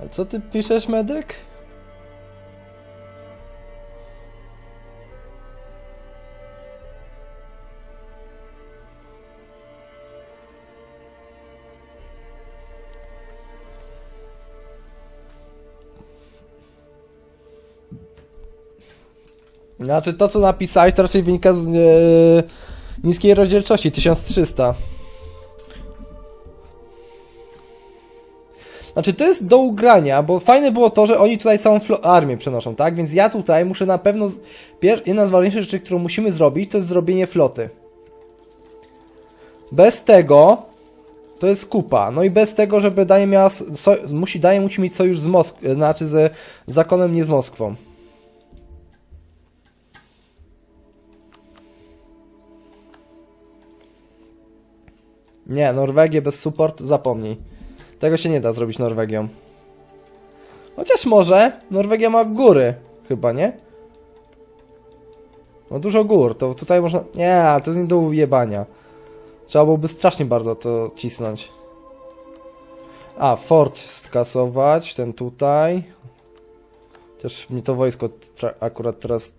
A co ty piszesz, medyk? Znaczy to co napisałeś to raczej wynika z e, niskiej rozdzielczości 1300. Znaczy to jest do ugrania, bo fajne było to, że oni tutaj całą armię przenoszą, tak? Więc ja tutaj muszę na pewno... Jedna z ważniejszych rzeczy, którą musimy zrobić, to jest zrobienie floty. Bez tego to jest kupa. No i bez tego, żeby Danie miała... So... Musi, Danie musi mieć sojusz z Mosk... Znaczy z zakonem, nie z Moskwą. Nie, Norwegię bez support zapomnij. Tego się nie da zrobić Norwegią. Chociaż może. Norwegia ma góry. Chyba, nie? Ma dużo gór. To tutaj można... Nie, to jest nie do ujebania. Trzeba byłoby strasznie bardzo to cisnąć. A, fort skasować. Ten tutaj. Chociaż mnie to wojsko akurat teraz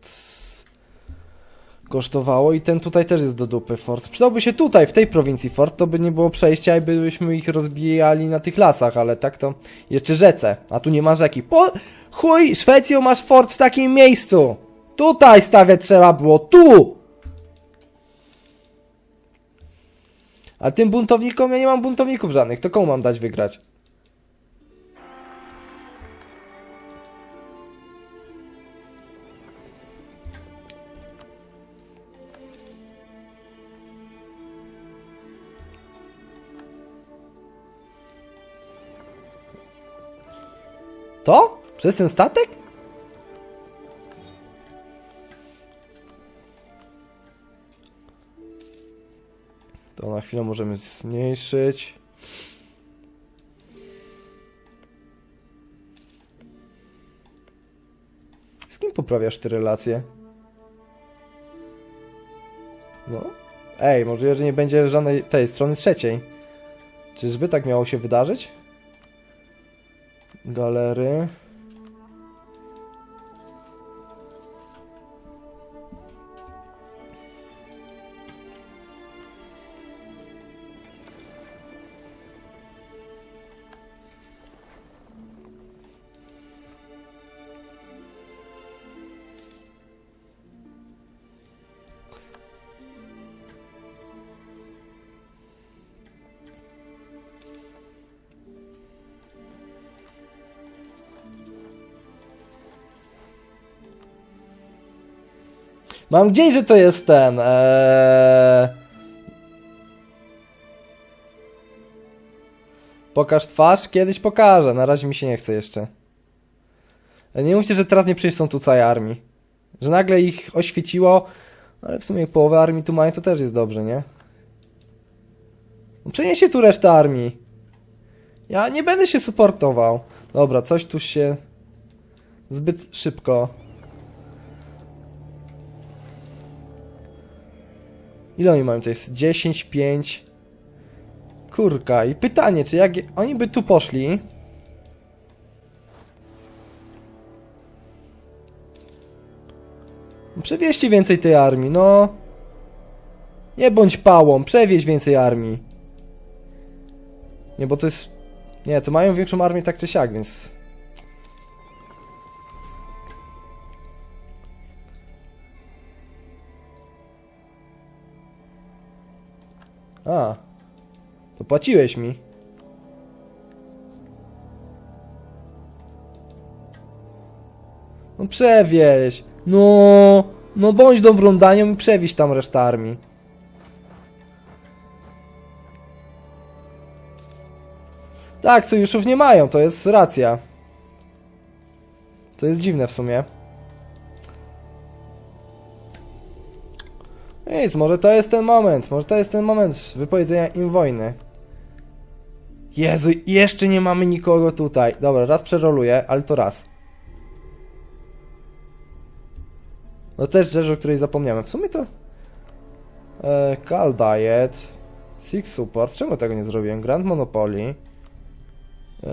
kosztowało i ten tutaj też jest do dupy fort. Przydałby się tutaj, w tej prowincji fort, to by nie było przejścia i byśmy ich rozbijali na tych lasach, ale tak to jeszcze rzece, a tu nie ma rzeki. Po chuj, Szwecją masz fort w takim miejscu! Tutaj stawiać trzeba było, tu! A tym buntownikom, ja nie mam buntowników żadnych, to komu mam dać wygrać? To? Przez ten statek? To na chwilę możemy zmniejszyć. Z kim poprawiasz te relacje? No. Ej, może że nie będzie żadnej tej strony trzeciej. Czyżby tak miało się wydarzyć? Galery. Mam gdzieś, że to jest ten. Eee... Pokaż twarz, kiedyś pokażę. Na razie mi się nie chce jeszcze. E, Nie mówcie, że teraz nie przyjdą tu całej armii. Że nagle ich oświeciło, ale w sumie połowę armii tu mają, to też jest dobrze, nie? No Przenieście tu resztę armii. Ja nie będę się supportował. Dobra, coś tu się zbyt szybko Ile oni mają? To jest 10, 5. Kurka. I pytanie, czy jak oni by tu poszli? Przewieźcie więcej tej armii, no. Nie bądź pałą, przewieź więcej armii. Nie, bo to jest... Nie, to mają większą armię tak czy siak, więc... A. To płaciłeś mi. No przewieź. No. No bądź dobrą danią i przewieź tam resztę armii. Tak, sojuszów nie mają, to jest racja. To jest dziwne w sumie. Nic, może to jest ten moment, może to jest ten moment wypowiedzenia im wojny. Jezu, jeszcze nie mamy nikogo tutaj. Dobra, raz przeroluję, ale to raz. No też rzecz, o której zapomniałem. W sumie to... E, Cal Diet. Six Support. Czemu tego nie zrobiłem? Grand Monopoly. Eee...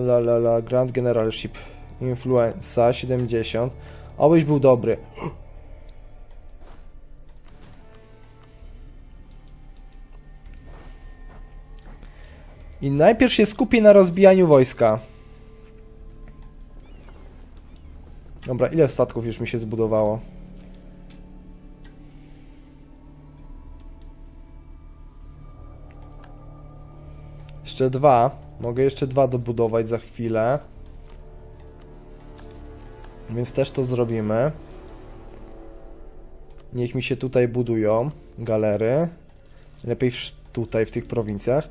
La la la, Grand Generalship. Influenza 70. Obyś był dobry. I najpierw się skupię na rozbijaniu wojska. Dobra, ile statków już mi się zbudowało? Jeszcze dwa. Mogę jeszcze dwa dobudować za chwilę. Więc też to zrobimy. Niech mi się tutaj budują galery. Lepiej tutaj, w tych prowincjach.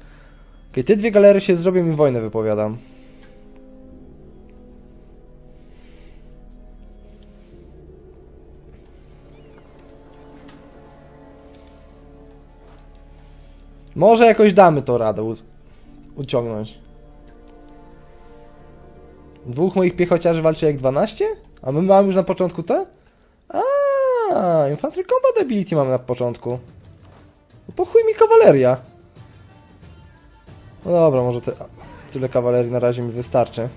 Okej, te dwie galery się zrobią i wojnę wypowiadam. Może jakoś damy to radę uciągnąć. Dwóch moich piechociarzy walczy jak 12? A my mamy już na początku to? A, Infantry Combat Ability mamy na początku. No po chuj mi kawaleria. No dobra, może te, tyle kawalerii na razie mi wystarczy.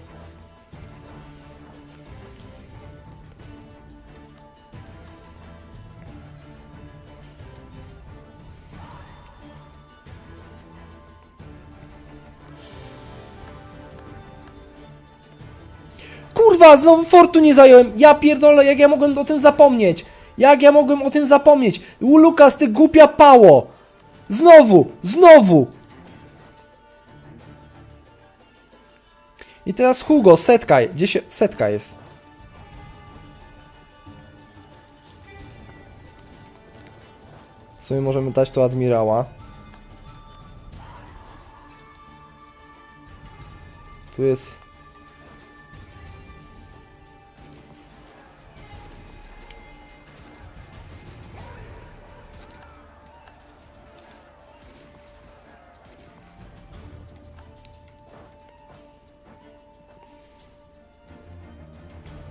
Kurwa, znowu fortu nie zająłem. Ja pierdolę, jak ja mogłem o tym zapomnieć? Jak ja mogłem o tym zapomnieć? U Lukas, ty głupia pało! Znowu, znowu! I teraz Hugo, setka, gdzie się, setka jest? W sumie możemy dać to admirała. Tu jest...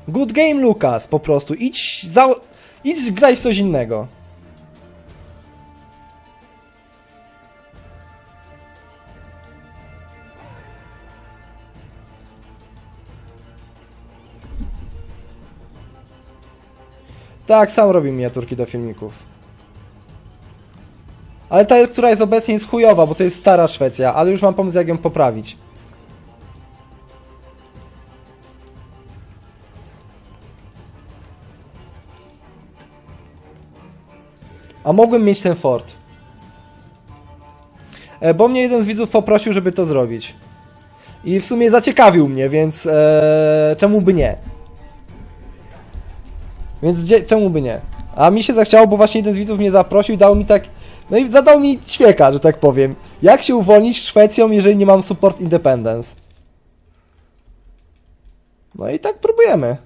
Good game, Lukas, po prostu. Idź za... Idź graj w coś innego. Tak, sam robi miniaturki do filmików. Ale ta, która jest obecnie jest chujowa, bo to jest stara Szwecja, ale już mam pomysł jak ją poprawić. A mogłem mieć ten fort. E, bo mnie jeden z widzów poprosił, żeby to zrobić. I w sumie zaciekawił mnie, więc e, czemu by nie? Więc gdzie, czemu by nie? A mi się zachciało, bo właśnie jeden z widzów mnie zaprosił i dał mi tak. No i zadał mi ćwieka, że tak powiem. Jak się uwolnić Szwecją, jeżeli nie mam support independence? No i tak próbujemy.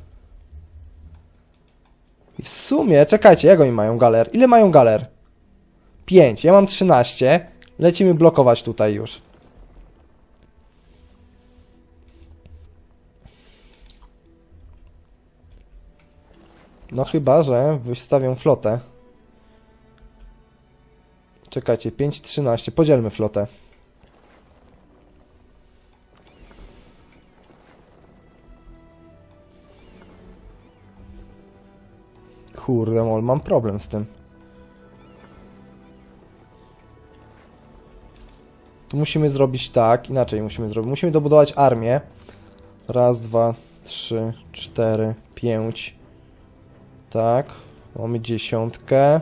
I w sumie, czekajcie, jak oni mają galer? Ile mają galer? 5, ja mam 13. Lecimy blokować tutaj już. No chyba, że wystawią flotę. Czekajcie, 5, 13. Podzielmy flotę. Kurde, mol, mam problem z tym. Tu musimy zrobić tak, inaczej musimy zrobić. Musimy dobudować armię. Raz, dwa, trzy, cztery, pięć. Tak, mamy dziesiątkę.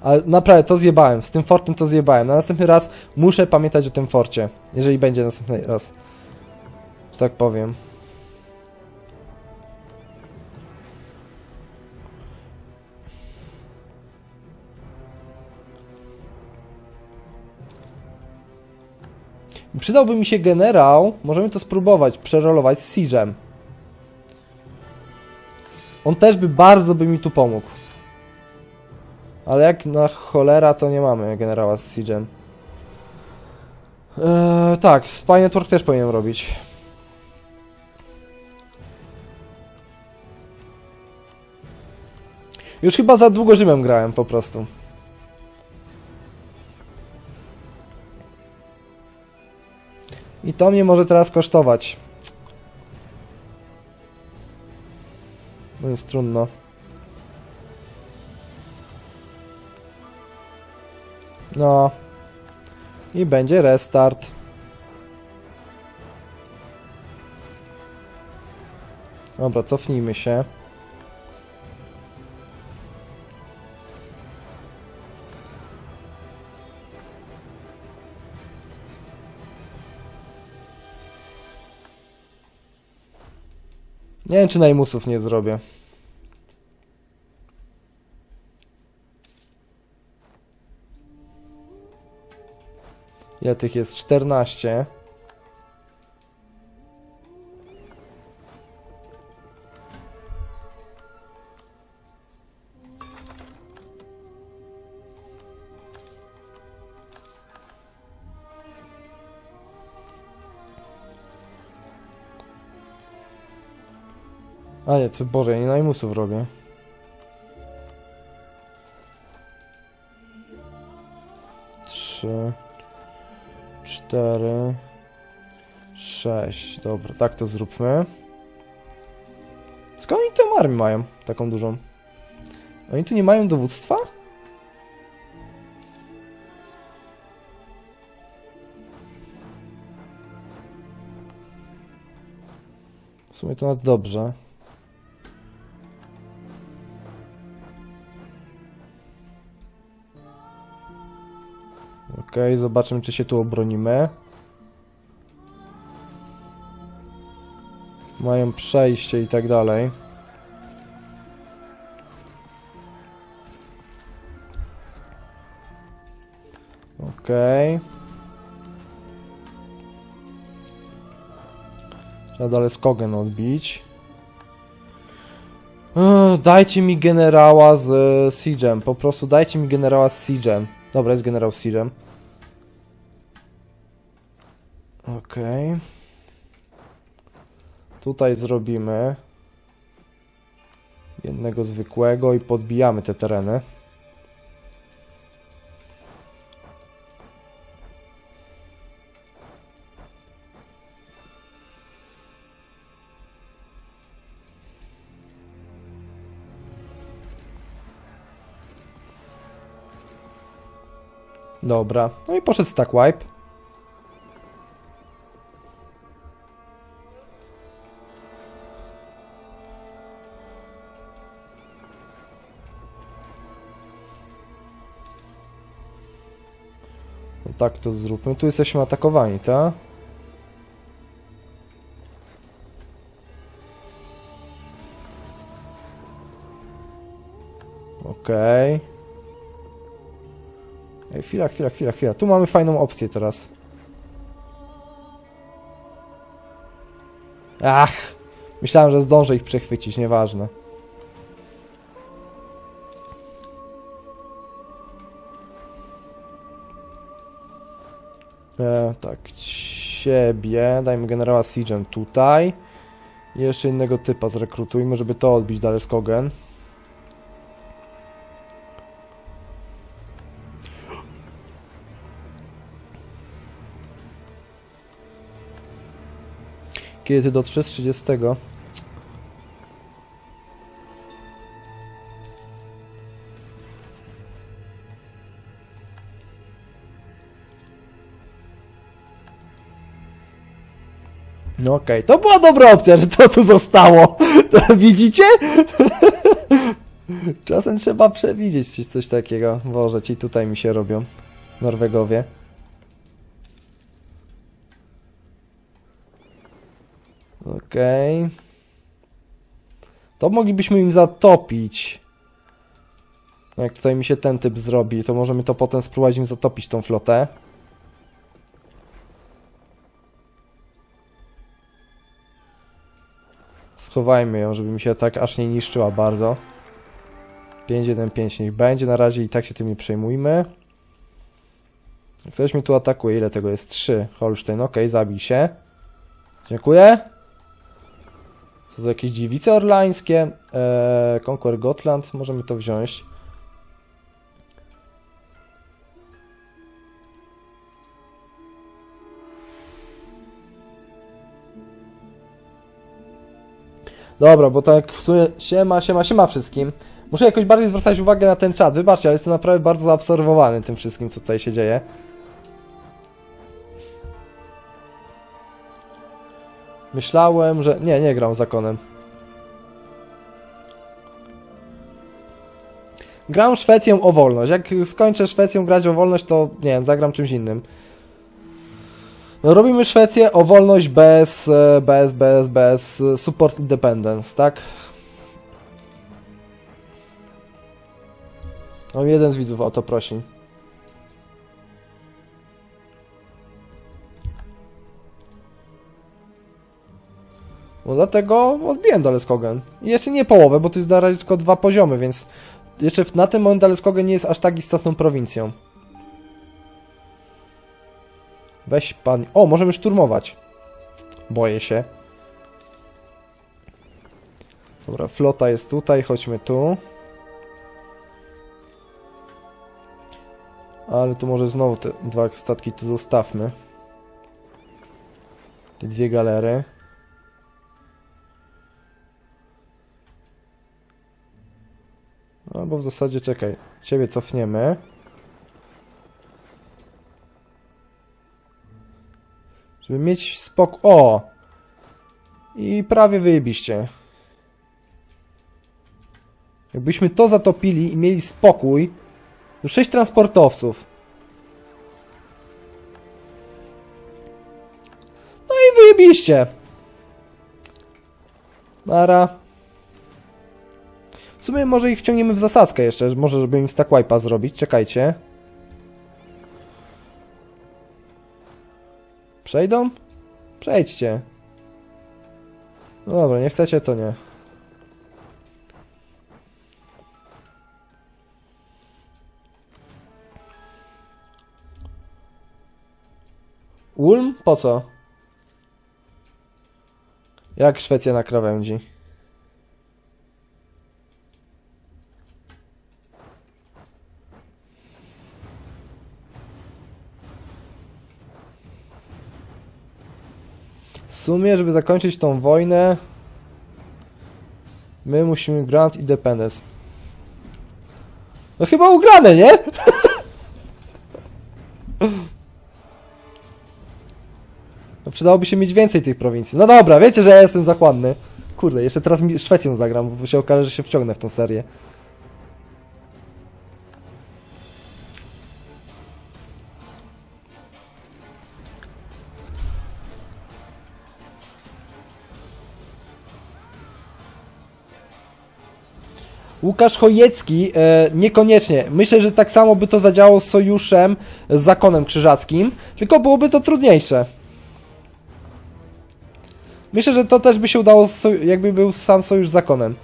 Ale naprawdę, to zjebałem. Z tym fortem to zjebałem. Na następny raz muszę pamiętać o tym forcie. Jeżeli będzie następny raz. Że tak powiem. Przydałby mi się generał. Możemy to spróbować przerolować z Siege'em. On też by bardzo by mi tu pomógł. Ale jak na cholera to nie mamy generała z Siege'em. Eee, tak, Spy Network też powinien robić. Już chyba za długo Rzymem grałem po prostu. I to mnie może teraz kosztować. No jest trudno. No. I będzie restart. Dobra, cofnijmy się. Wiem, czy najmusów nie zrobię. Ile tych jest? 14. A nie, co Boże, ja nie najmusów robię. Trzy, cztery, sześć. Dobra, tak to zróbmy. Skąd oni tę armię mają, taką dużą? Oni tu nie mają dowództwa? W sumie to nawet dobrze. Okej, zobaczymy czy się tu obronimy. Mają przejście i tak dalej. Okej. Trzeba dalej Skogen odbić. Dajcie mi generała z e, Siege'em. Po prostu dajcie mi generała z Siege'em. Dobra, jest generał z Siege'em. Tutaj zrobimy jednego zwykłego i podbijamy te tereny. Dobra, no i poszedł stack wipe. Tak to zróbmy. Tu jesteśmy atakowani, tak? Okej. Ej, chwila, chwila, chwila, chwila. Tu mamy fajną opcję teraz. Ach! Myślałem, że zdążę ich przechwycić, nieważne. Tak, ciebie. Dajmy generała Siege'em tutaj. I jeszcze innego typa zrekrutujmy, żeby to odbić dalej z Kogen. Kiedy ty dotrzesz? 30? No okej, to była dobra opcja, że to tu zostało. Widzicie? Czasem trzeba przewidzieć coś, coś takiego. Boże, ci tutaj mi się robią. Norwegowie. Okej. To moglibyśmy im zatopić. Jak tutaj mi się ten typ zrobi, to możemy to potem spróbować im zatopić tą flotę. Schowajmy ją, żeby mi się tak aż nie niszczyła bardzo. 5-1-5 niech będzie, na razie i tak się tym nie przejmujmy. Ktoś mnie tu atakuje, ile tego jest? 3. Holstein, ok, zabij się. Dziękuję. To są jakieś dziewice orlańskie. Eee, Conquer Gotland, możemy to wziąć. Dobra, bo tak w sumie siema, siema, siema wszystkim. Muszę jakoś bardziej zwracać uwagę na ten czat. Wybaczcie, ale jestem naprawdę bardzo zaabsorbowany tym wszystkim, co tutaj się dzieje. Myślałem, że... Nie, nie gram zakonem. Gram Szwecją o wolność. Jak skończę Szwecją grać o wolność, to nie wiem, zagram czymś innym. No, robimy Szwecję o wolność bez, e, bez, bez, bez e, support independence, tak? No jeden z widzów o to prosi. No dlatego odbiłem Daleskogen. I jeszcze nie połowę, bo to jest na razie tylko dwa poziomy, więc jeszcze na tym moment Daleskogen nie jest aż tak istotną prowincją. Weź pan... O, możemy szturmować. Boję się. Dobra, flota jest tutaj, chodźmy tu. Ale tu może znowu te dwa statki tu zostawmy. Te dwie galery. Albo w zasadzie czekaj, ciebie cofniemy. Żeby mieć spokój. O! I prawie wyjebiście. Jakbyśmy to zatopili i mieli spokój. To sześć transportowców. No i wyjebiście. Nara. W sumie może ich wciągniemy w zasadzkę jeszcze, może żeby im stack wipe'a zrobić. Czekajcie. Przejdą? Przejdźcie. No dobra, nie chcecie, to nie. Ulm? Po co? Jak Szwecja na krawędzi? W sumie, żeby zakończyć tą wojnę, my musimy Grant Independence. No chyba ugrane, nie? No przydałoby się mieć więcej tych prowincji. No dobra, wiecie, że ja jestem zachłanny. Kurde, jeszcze teraz Szwecją zagram, bo się okaże, że się wciągnę w tą serię. Łukasz Chojecki, e, niekoniecznie. Myślę, że tak samo by to zadziałało z sojuszem z zakonem krzyżackim, tylko byłoby to trudniejsze. Myślę, że to też by się udało, jakby był sam sojusz z zakonem.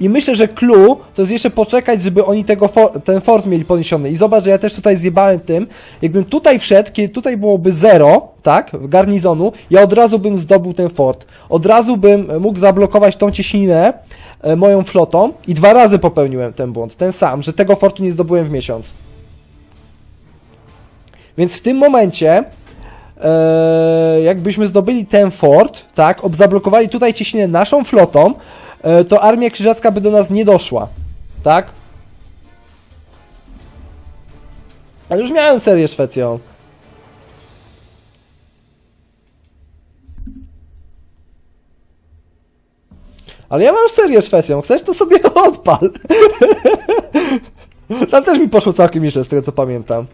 I myślę, że clue to jest jeszcze poczekać, żeby oni tego for ten fort mieli podniesiony. I zobacz, że ja też tutaj zjebałem tym. Jakbym tutaj wszedł, kiedy tutaj byłoby zero, tak, garnizonu, ja od razu bym zdobył ten fort. Od razu bym mógł zablokować tą cieśninę e, moją flotą i dwa razy popełniłem ten błąd, ten sam, że tego fortu nie zdobyłem w miesiąc. Więc w tym momencie e, jakbyśmy zdobyli ten fort, tak, ob- zablokowali tutaj cieśninę naszą flotą, e, to armia krzyżacka by do nas nie doszła, tak? Ale już miałem serię Szwecją. Ale ja mam serię Szwecją, chcesz to sobie odpal. Tam też mi poszło całkiem nieźle, z tego co pamiętam.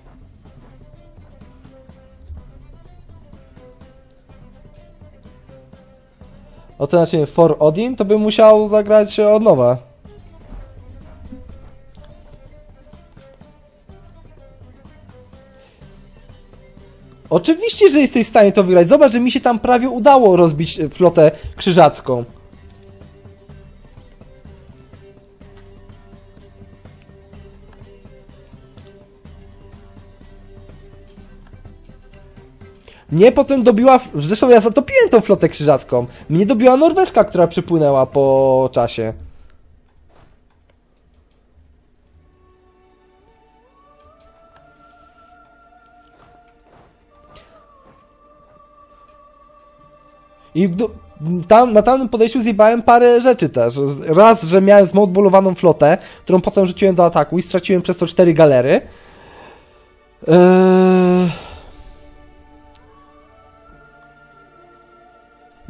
O to znaczy For Odin, to bym musiał zagrać od nowa. Oczywiście, że jesteś w stanie to wygrać. Zobacz, że mi się tam prawie udało rozbić e, flotę krzyżacką. Mnie potem dobiła, zresztą ja zatopiłem tą flotę krzyżacką. Mnie dobiła norweska, która przypłynęła po czasie. I do, tam, na tamtym podejściu zjebałem parę rzeczy też. Raz, że miałem zmodulowaną flotę, którą potem rzuciłem do ataku i straciłem przez to cztery galery. Eee...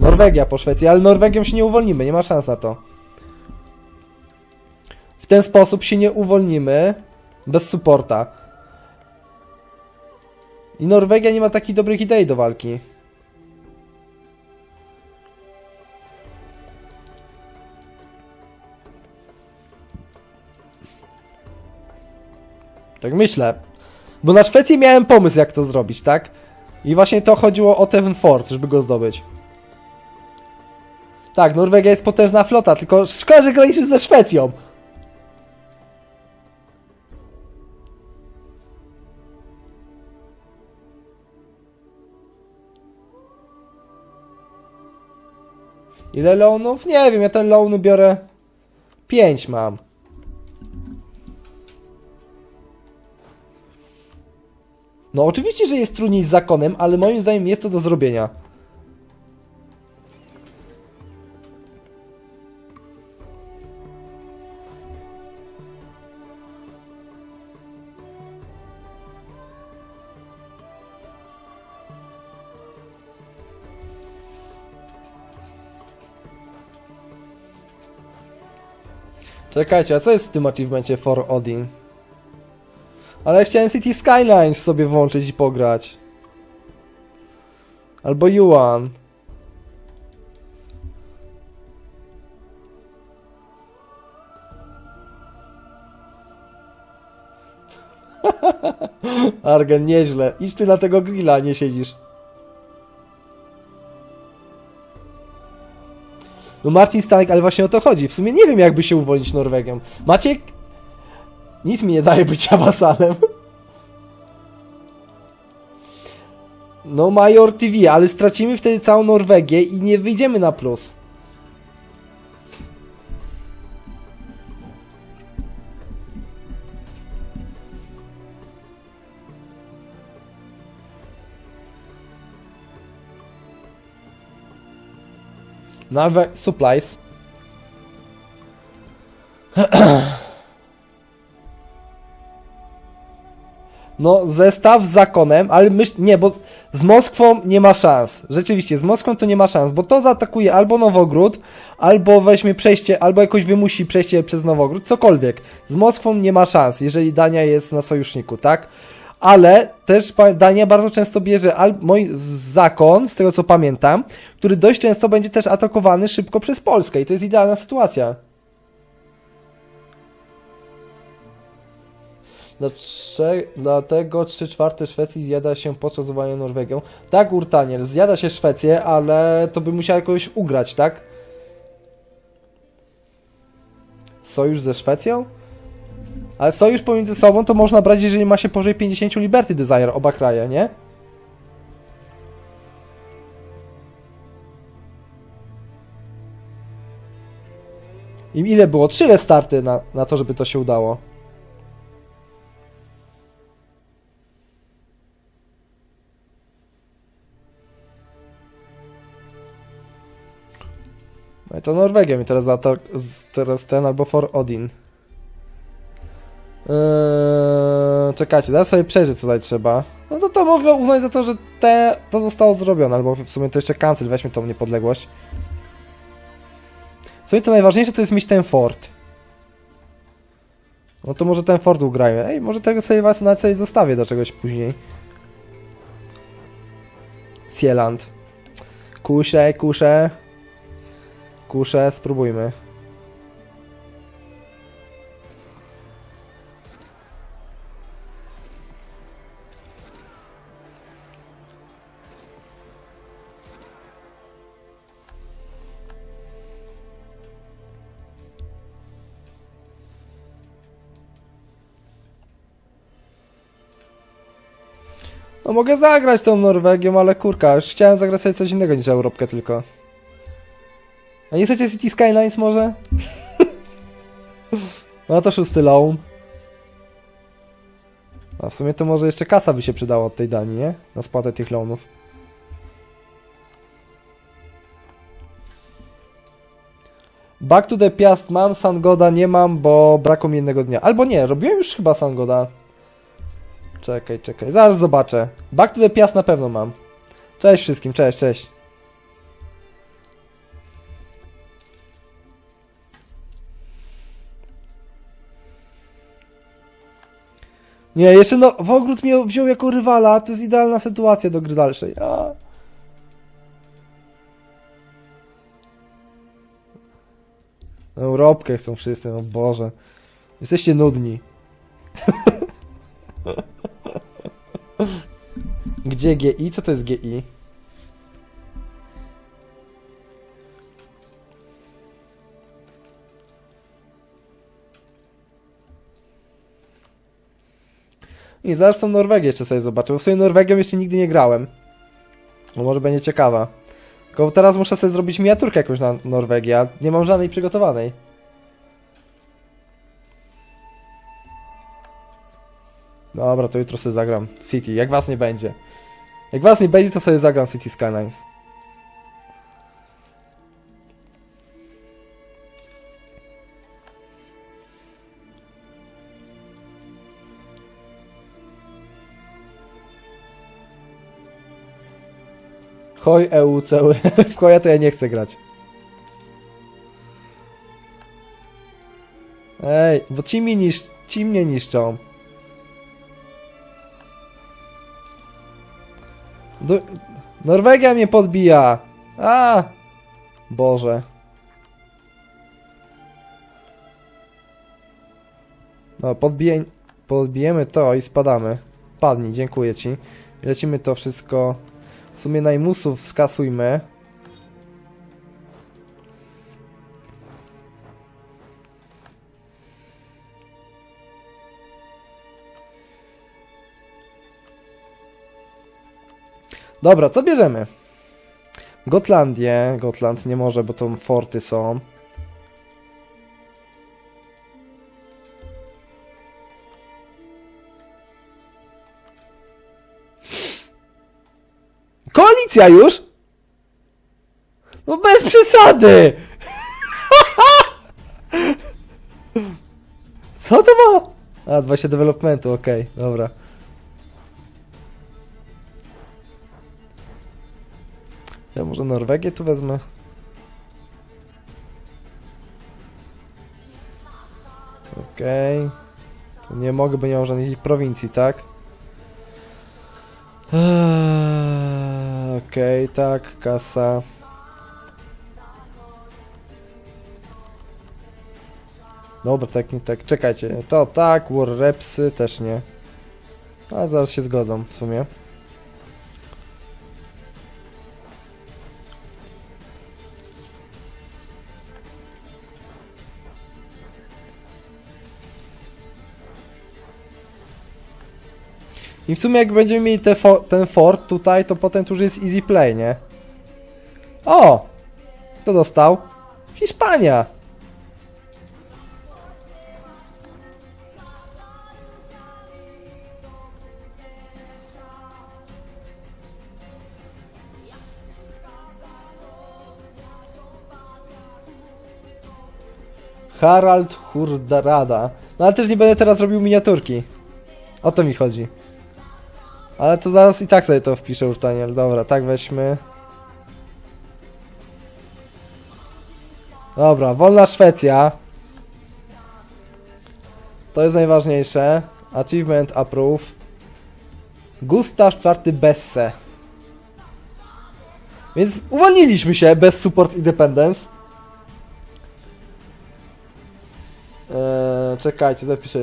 Norwegia po Szwecji, ale Norwegią się nie uwolnimy, nie ma szans na to. W ten sposób się nie uwolnimy bez supporta. I Norwegia nie ma takich dobrych idei do walki. Tak myślę. Bo na Szwecji miałem pomysł, jak to zrobić, tak? I właśnie to chodziło o ten fort, żeby go zdobyć. Tak, Norwegia jest potężna flota, tylko szkoda, że graniczy ze Szwecją. Ile loanów? Nie wiem, ja ten loany biorę... 5 mam. No oczywiście, że jest trudniej z zakonem, ale moim zdaniem jest to do zrobienia. Czekajcie, a co jest w tym achievemencie for Odin? Ale chciałem City Skylines sobie włączyć i pograć. Albo Yuan. Argen, nieźle. Idź ty na tego grilla, nie siedzisz. No Marcin Stanek, ale właśnie o to chodzi. W sumie nie wiem, jakby się uwolnić Norwegią. Maciek? Nic mi nie daje bycia wasalem. No Major TV, ale stracimy wtedy całą Norwegię i nie wyjdziemy na plus. Nawet supplies. No, zestaw z zakonem, ale myśl, nie, bo z Moskwą nie ma szans. Rzeczywiście, z Moskwą to nie ma szans, bo to zaatakuje albo Nowogród, albo weźmie przejście, albo jakoś wymusi przejście przez Nowogród, cokolwiek. Z Moskwą nie ma szans, jeżeli Dania jest na sojuszniku, tak? Ale też Dania bardzo często bierze mój zakon, z tego co pamiętam, który dość często będzie też atakowany szybko przez Polskę i to jest idealna sytuacja. Dlatego 3 czwarte Szwecji zjada się podczas uwalniania Norwegią. Tak, Urtanier, zjada się Szwecję, ale to by musiał jakoś ugrać, tak? Sojusz ze Szwecją? Ale sojusz pomiędzy sobą to można brać, jeżeli ma się powyżej 50 Liberty Desire, oba kraje, nie? I ile było? Trzy restarty na, na to, żeby to się udało. No i to Norwegia mi teraz teraz ten albo for Odin. Eee, czekajcie, teraz sobie przejrzeć co tutaj trzeba. No to to mogę uznać za to, że te, to zostało zrobione, albo w sumie to jeszcze cancel, weźmy tą niepodległość. Sumie to najważniejsze to jest mieć ten fort. No to może ten fort ugrajmy. Ej, może tego sobie was na sobie zostawię do czegoś później. Sieland. Kusze, kusze. Kusze, spróbujmy. No mogę zagrać tą Norwegią, ale kurka, już chciałem zagrać sobie coś innego niż Europkę tylko. A nie chcecie City Skylines może? no to szósty loan. A w sumie to może jeszcze kasa by się przydała od tej Danii, nie? Na spłatę tych loanów. Back to the Piast mam, Sangoda nie mam, bo brakło mi jednego dnia. Albo nie, robiłem już chyba Sangoda. Czekaj, czekaj, zaraz zobaczę. Back to the Piast na pewno mam. Cześć wszystkim, cześć, cześć. Nie, jeszcze no, Wogród mnie wziął jako rywala, to jest idealna sytuacja do gry dalszej. A. Europkę chcą wszyscy, no Boże. Jesteście nudni. Gdzie GI? Co to jest GI? I zaraz są Norwegię jeszcze sobie zobaczę, bo w sumie Norwegią jeszcze nigdy nie grałem. No może będzie ciekawa. Tylko teraz muszę sobie zrobić miniaturkę jakąś na Norwegię, a nie mam żadnej przygotowanej. Dobra, to jutro sobie zagram City, jak was nie będzie. Jak was nie będzie, to sobie zagram City Skylines. Hoj EU cały. W koja to ja nie chcę grać. Ej, bo ci mi nisz... ci mnie niszczą. Do... Norwegia mnie podbija. A! Boże. No, podbije... podbijemy to i spadamy. Padnij, dziękuję ci. Lecimy to wszystko... W sumie najmusów skasujmy. Dobra, co bierzemy? Gotlandię. Gotland nie może, bo to forty są. Koalicja już? No bez przesady! Co to ma? A, 20 developmentu, okej, dobra. Ja może Norwegię tu wezmę? Okej. To nie mogę, bo nie mam żadnej prowincji, tak? Eee, Okej, tak, kasa. Dobra, tak, nie tak. Czekajcie, to tak, War Repsy też nie. A zaraz się zgodzą w sumie. I w sumie jak będziemy mieli te fo ten fort tutaj, to potem tu już jest easy play, nie? O! Kto dostał? Hiszpania! Harald Hurdarada. No ale też nie będę teraz robił miniaturki. O to mi chodzi. Ale to zaraz i tak sobie to wpiszę już, Daniel. Dobra, tak weźmy. Dobra, wolna Szwecja. To jest najważniejsze. Achievement approve. Gustav IV Besse. Więc uwolniliśmy się bez support independence. Eee, czekajcie, zapiszę.